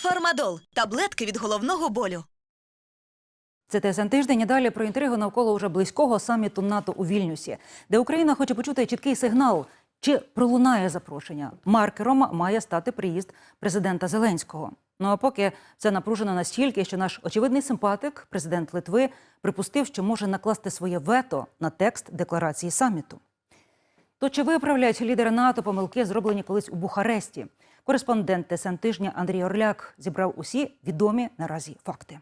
Фармадол таблетки від головного болю. Це ТСН тиждень і далі про інтригу навколо уже близького саміту НАТО у Вільнюсі, де Україна хоче почути чіткий сигнал, чи пролунає запрошення. Маркером має стати приїзд президента Зеленського. Ну а поки це напружено настільки, що наш очевидний симпатик, президент Литви, припустив, що може накласти своє вето на текст декларації саміту. То чи виправлять лідери НАТО помилки, зроблені колись у Бухаресті? Кореспондент ТСН тижня Андрій Орляк зібрав усі відомі наразі факти.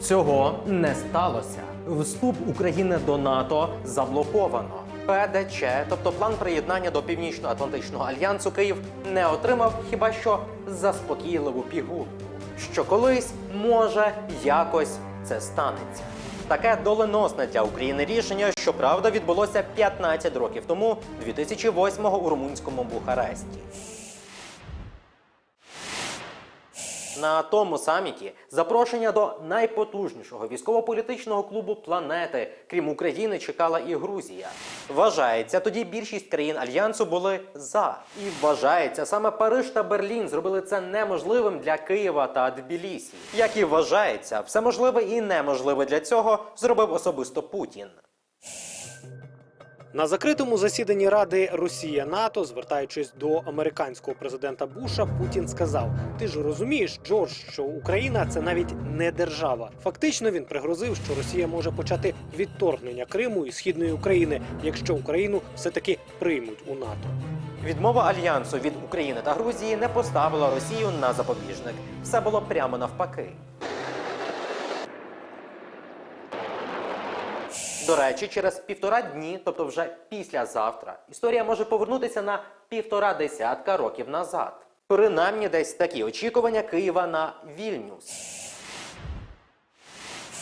Цього не сталося. Вступ України до НАТО заблоковано. ПДЧ, тобто план приєднання до Північно-Атлантичного альянсу, Київ не отримав хіба що заспокійливу пігулку, що колись може якось це станеться. Таке доленосне для України рішення, щоправда, відбулося 15 років тому, 2008-го у румунському Бухаресті. На тому саміті запрошення до найпотужнішого військово-політичного клубу планети, крім України, чекала і Грузія. Вважається, тоді більшість країн альянсу були за. І вважається, саме Париж та Берлін зробили це неможливим для Києва та Тбілісі. Як і вважається, все можливе і неможливе для цього зробив особисто Путін. На закритому засіданні Ради Росія НАТО, звертаючись до американського президента Буша, Путін сказав: Ти ж розумієш, Джордж, що Україна це навіть не держава. Фактично він пригрозив, що Росія може почати відторгнення Криму і східної України, якщо Україну все таки приймуть у НАТО. Відмова альянсу від України та Грузії не поставила Росію на запобіжник. Все було прямо навпаки. До речі, через півтора дні, тобто вже післязавтра, історія може повернутися на півтора десятка років назад. Принаймні десь такі очікування Києва на Вільнюс.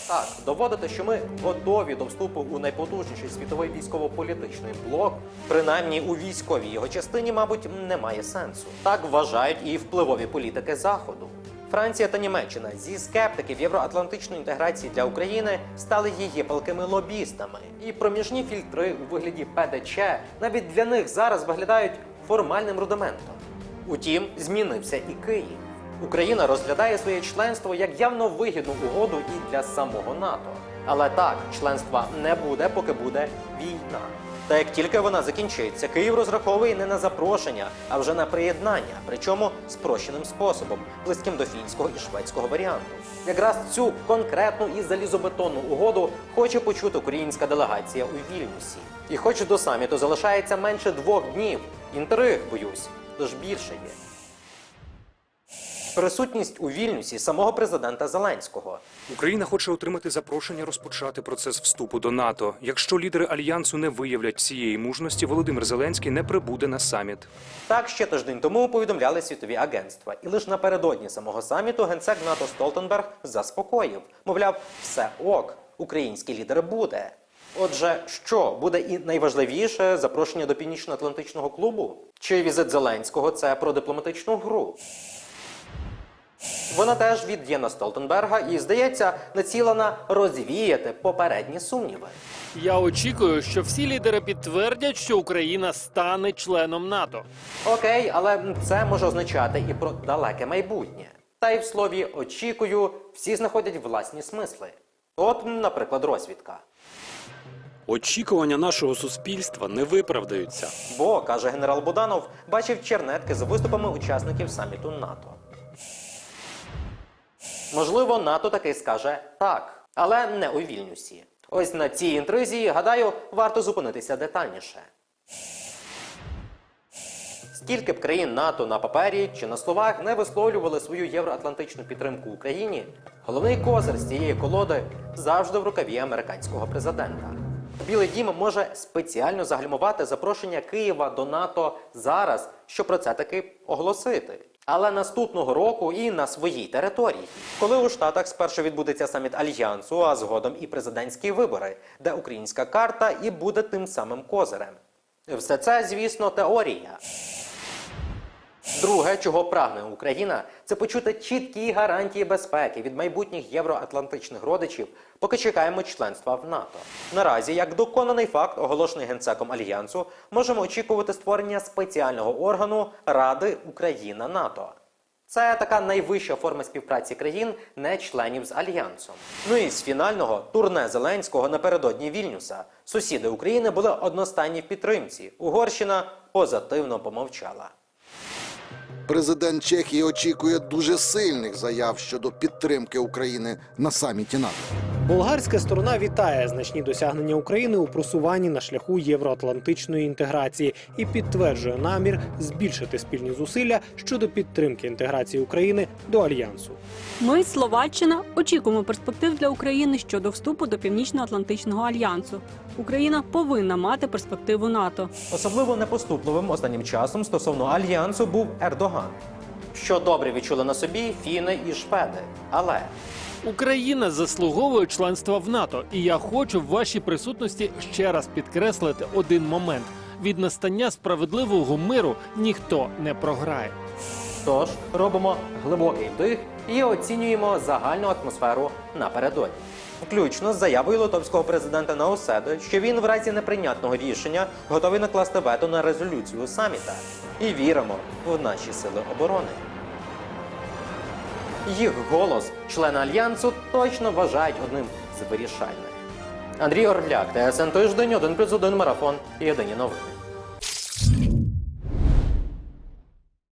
Так, доводити, що ми готові до вступу у найпотужніший світовий військово-політичний блок, принаймні у військовій його частині, мабуть, немає сенсу. Так вважають і впливові політики Заходу. Франція та Німеччина зі скептиків євроатлантичної інтеграції для України стали її палкими лобістами. І проміжні фільтри у вигляді ПДЧ навіть для них зараз виглядають формальним рудиментом. Утім, змінився і Київ. Україна розглядає своє членство як явно вигідну угоду і для самого НАТО. Але так, членства не буде, поки буде війна. Та як тільки вона закінчиться, Київ розраховує не на запрошення, а вже на приєднання, причому спрощеним способом, близьким до фінського і шведського варіанту. Якраз цю конкретну і залізобетонну угоду хоче почути українська делегація у Вільнюсі. І хоч до саміту залишається менше двох днів, інтриг, боюсь, тож більше є. Присутність у Вільнюсі самого президента Зеленського. Україна хоче отримати запрошення розпочати процес вступу до НАТО. Якщо лідери альянсу не виявлять цієї мужності, Володимир Зеленський не прибуде на саміт. Так ще тиждень тому повідомляли світові агентства, і лише напередодні самого саміту генсек НАТО Столтенберг заспокоїв, мовляв, все ок, український лідер буде. Отже, що буде і найважливіше запрошення до північно-атлантичного клубу? Чи візит Зеленського це про дипломатичну гру? Вона теж від Єна Столтенберга і, здається, націлена розвіяти попередні сумніви. Я очікую, що всі лідери підтвердять, що Україна стане членом НАТО. Окей, але це може означати і про далеке майбутнє. Та й в слові очікую всі знаходять власні смисли. От, наприклад, розвідка. Очікування нашого суспільства не виправдаються. Бо, каже генерал Буданов, бачив чернетки з виступами учасників саміту НАТО. Можливо, НАТО таки скаже так, але не у Вільнюсі. Ось на цій інтризі, гадаю, варто зупинитися детальніше. Скільки б країн НАТО на папері чи на словах не висловлювали свою євроатлантичну підтримку Україні, головний козир з цієї колоди завжди в рукаві американського президента. Білий дім може спеціально загальмувати запрошення Києва до НАТО зараз, щоб про це таки оголосити. Але наступного року і на своїй території, коли у Штатах спершу відбудеться саміт альянсу, а згодом і президентські вибори, де українська карта і буде тим самим козирем. Все це, звісно, теорія. Друге, чого прагне Україна, це почути чіткі гарантії безпеки від майбутніх євроатлантичних родичів, поки чекаємо членства в НАТО. Наразі, як доконаний факт, оголошений генсеком альянсу, можемо очікувати створення спеціального органу Ради Україна НАТО. Це така найвища форма співпраці країн, не членів з альянсом. Ну і з фінального турне Зеленського напередодні Вільнюса. Сусіди України були одностайні в підтримці. Угорщина позитивно помовчала. Президент Чехії очікує дуже сильних заяв щодо підтримки України на саміті НАТО. Болгарська сторона вітає значні досягнення України у просуванні на шляху євроатлантичної інтеграції і підтверджує намір збільшити спільні зусилля щодо підтримки інтеграції України до альянсу. Ми, Словаччина, очікуємо перспектив для України щодо вступу до Північно-Атлантичного альянсу. Україна повинна мати перспективу НАТО. Особливо непоступливим останнім часом стосовно альянсу був Ердоган, що добре відчули на собі фіни і шведи. Але Україна заслуговує членства в НАТО, і я хочу в вашій присутності ще раз підкреслити один момент: від настання справедливого миру ніхто не програє. Тож робимо глибокий вдих і оцінюємо загальну атмосферу напередодні. Включно з заявою литовського президента Науседи, що він в разі неприйнятного рішення готовий накласти вето на резолюцію саміта. І віримо в наші сили оборони. Їх голос члени альянсу точно вважають одним з вирішальних. Андрій Орляк, ТСН Тиждень, 1+,1 марафон. Єдині новини.